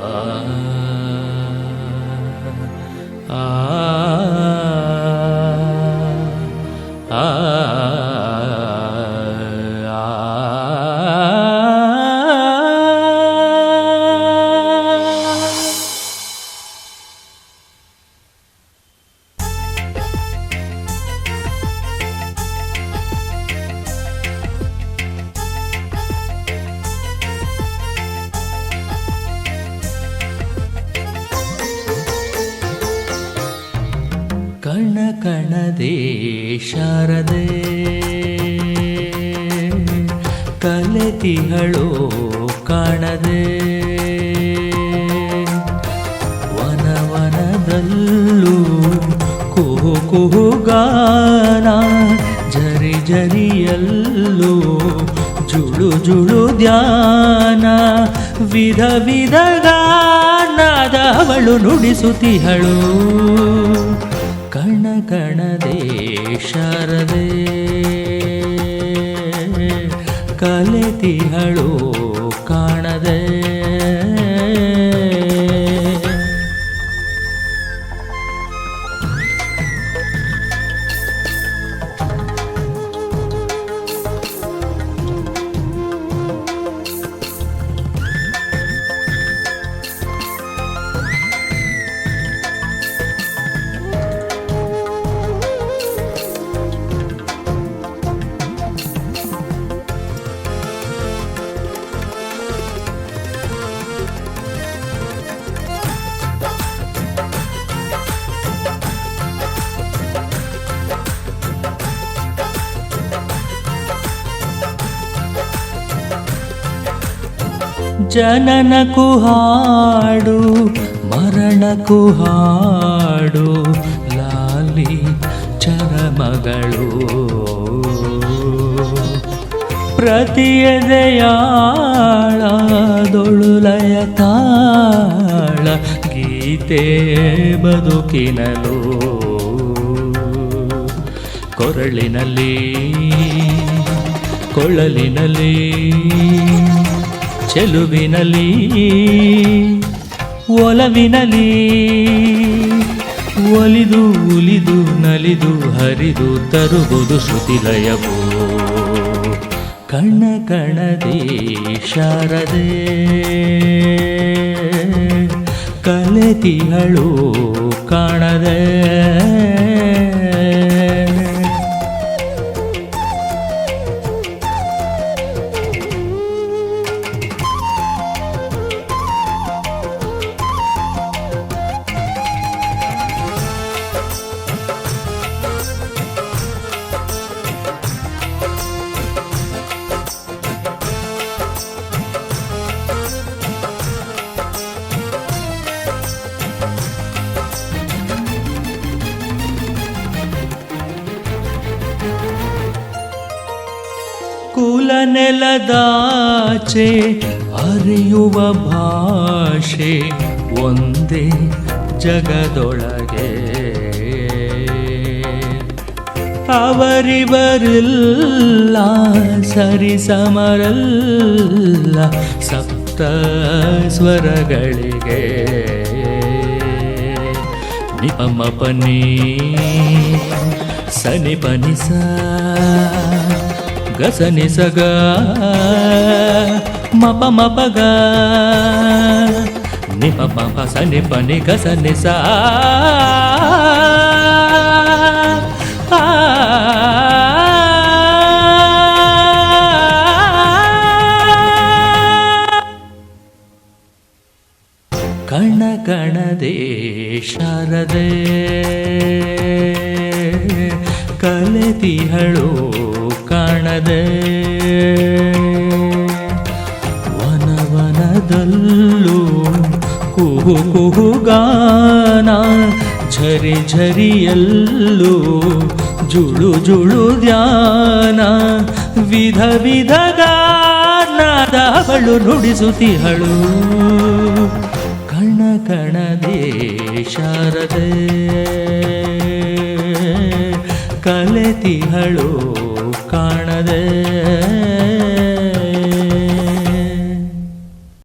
ah, ah. ಕಣ ಕಣದೇ ಶಾರದೆ. ಕಲೆತಿಹಳು ಕಾಣದೆ. ವನವನದಲ್ಲೂ ಕುಹು ಕುಹುಗಾನ ಜರಿ ಜರಿಯಲ್ಲೂ ಜುಳು ಜುಳು ಧ್ಯಾನ. ವಿಧ ವಿಧ ಗಾನದವಳು ನುಡಿಸುತ್ತಿಹಳು ಕಣ ಕಣದೇ ಶಾರದೆ ಕಲೆತಿಹಳು ಜನನಕ್ಕೂ ಹಾಡು ಮರಣ ಹಾಡು ಲಾಲಿ ಚರಮಗಳು. ಪ್ರತಿಯದೆಯಾಳದೊಳುಲಯ ತಾಳ ಗೀತೆ ಬದುಕಿನಲು. ಕೊರಳಿನಲ್ಲಿ ಕೊಳ್ಳಲಿನಲ್ಲಿ ಚೆಲುವಿನಲ್ಲಿ ಒಲವಿನಲ್ಲಿ ಒಲಿದು ಉಲಿದು ನಲಿದು ಹರಿದು ತರುವುದು ಶ್ರುತಿಲಯವು. ಕಣ್ಣ ಕಣದಿ ಶಾರದೆ ಕಲೆತಿಹಳು ಕಾಣದೆ. ಕುಲ ನೆಲದಾಚೆ ಅರಿಯುವ ಭಾಷೆ ಒಂದೇ ಜಗದೊಳಗೆ. ಅವರಿವರಿಲ್ಲ ಸರಿ ಸಮರಲ್ಲ ಸಪ್ತ ಸ್ವರಗಳಿಗೆ. ನಿಪಮ ಪನಿ ಸನಿ ಸ ಗಸನಿ ಸಗ. ಮಪ ಮಪ ಗ ನಿಪ ನಿ ಸನಿ ಪನಿ ಗಸನಿ ಸ. ಕಣ ಕಣದೇ ಶಾರದೆ. ಕಲೆತಿಹಳು ಕಾಣದೆ. ವನವನದಲ್ಲೂ ಕುಹು ಕುಹುಗಾನ ಝರಿ ಝರಿಯಲ್ಲೂ ಜುಳು ಜುಳು ಧ್ಯಾನ, ವಿಧ ವಿಧ ಗಾನದವಳು ನುಡಿಸುತ್ತಿಹಳು ಕಣ ಕಣದೇ ಶಾರದೆ.